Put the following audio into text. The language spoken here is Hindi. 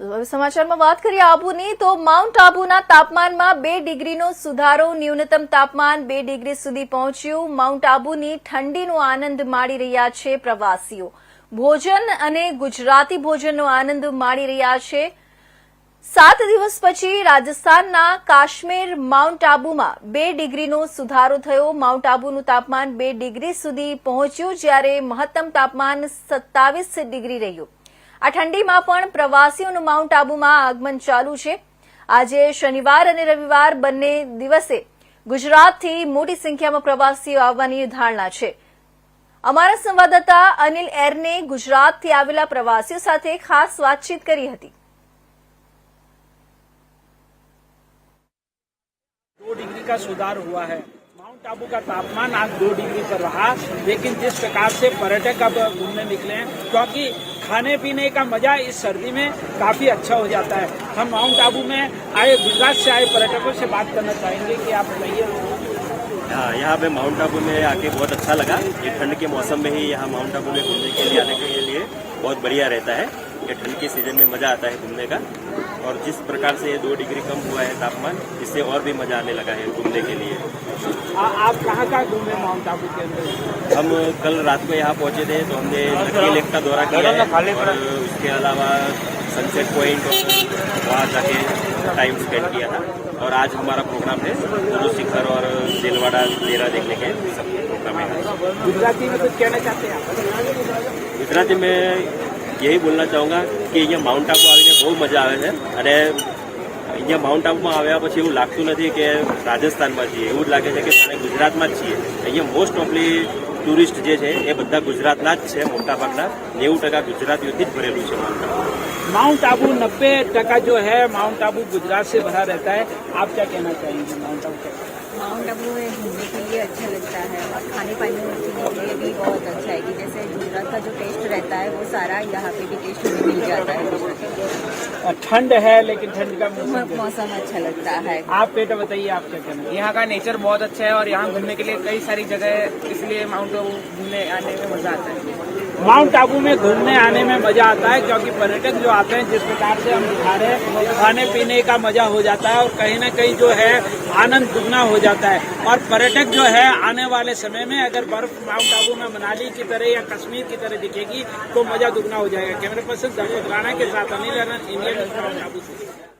સમાચારમાં વાત કરીએ આબુની. તો માઉન્ટ આબુના તાપમાનમાં બે ડિગ્રીનો સુધારો, ન્યૂનતમ તાપમાન બે ડિગ્રી સુધી પહોંચ્યું. માઉન્ટ આબુની ઠંડીનો આનંદ માણી રહ્યા છે પ્રવાસીઓ. ભોજન અને ગુજરાતી ભોજનનો આનંદ માણી રહ્યા છે. સાત દિવસ પછી રાજસ્થાનના કાશ્મીર માઉન્ટ આબુમાં બે ડિગ્રીનો સુધારો થયો. માઉન્ટ આબુનું તાપમાન બે ડિગ્રી સુધી પહોંચ્યું, જ્યારે મહત્તમ તાપમાન સત્તાવીસ ડિગ્રી રહ્યું. આ ઠંડીમાં પણ પ્રવાસીઓનું માઉન્ટ આબુમાં આગમન ચાલુ છે આજે શનિવાર અને રવિવાર બંને દિવસે ગુજરાતથી મોટી સંખ્યામાં પ્રવાસીઓ આવવાની ધારણા છે અમારા સંવાદદાતા અનિલ એરને ગુજરાતથી આવેલા પ્રવાસીઓ સાથે ખાસ વાતચીત કરી હતી दो डिग्री का सुधार हुआ है माउंट आबू का तापमान आज दो डिग्री पर रहा लेकिन जिस प्रकार से पर्यटक अब घूमने निकले हैं क्योंकि खाने पीने का मज़ा इस सर्दी में काफ़ी अच्छा हो जाता है। हम माउंट आबू में आए, गुजरात से आए पर्यटकों से बात करना चाहेंगे कि आप बताइए। हाँ यहाँ पे माउंट आबू में आके बहुत अच्छा लगा। ये ठंड के मौसम में ही यहाँ माउंट आबू में घूमने के लिए, आने के लिए बहुत बढ़िया रहता है। ये ठंड के सीज़न में मज़ा आता है घूमने का। और जिस प्रकार से ये दो डिग्री कम हुआ है तापमान इससे और भी मज़ा आने लगा है घूमने के लिए। आ, आप कहाँ कहाँ घूमे माउंट आबू के अंदर? हम कल रात को यहाँ पहुँचे थे तो हमने लकी लेक का दौरा किया है और उसके अलावा सनसेट पॉइंट वहाँ जाके टाइम स्पेंड किया था। और आज हमारा प्रोग्राम है गुरु शिखर और सेलवाड़ा डेरा देखने के प्रोग्राम है। गुजराती में कुछ कहना चाहते हैं गुजराती में यही બોલના ચાહુંગા કે અહીંયા માઉન્ટ આબુ આવીને બહુ મજા આવે છે અને અહીંયા માઉન્ટ આબુમાં આવ્યા પછી એવું લાગતું નથી કે રાજસ્થાનમાં છીએ એવું જ લાગે છે કે જાણે ગુજરાતમાં જ છીએ અહીંયા મોસ્ટ ઓફલી ટુરિસ્ટ જે છે એ બધા ગુજરાતના જ છે મોટાભાગના નેવું ટકા ગુજરાતીઓથી જ ભરેલું છે માઉન્ટ આબુ माउंट आबू नब्बे टका जो है माउंट आबू गुजरात से भरा रहता है आप क्या कहना चाहेंगे माउंट आबू के माउंट आबू में घूमने के लिए अच्छा लगता है और खाने पाने के लिए भी बहुत अच्छा है कि जैसे गुजरात का जो टेस्ट रहता है वो सारा यहाँ पे भी टेस्ट हमें मिल जाता है। ठंड है लेकिन ठंड का मौसम मौसम अच्छा लगता है। आप बेटा बताइए आप क्या कहना? यहाँ का नेचर बहुत अच्छा है और यहाँ घूमने के लिए कई सारी जगह है इसलिए माउंट आबू घूमने आने में मज़ा आता है। माउंट आबू में घूमने आने में मज़ा आता है क्योंकि पर्यटक जो आते हैं जिस प्रकार से हम दिखा रहे हैं खाने पीने का मज़ा हो जाता है और कहीं ना कहीं जो है आनंद दुगना हो जाता है। और पर्यटक जो है, आने वाले समय में अगर बर्फ़ माउंट आबू में मनाली की तरह या कश्मीर की तरह दिखेगी तो मज़ा दुगना हो जाएगा। कैमरा पर्सन दर्शक राणा के साथ अनिल इंडियन माउंट आबू से।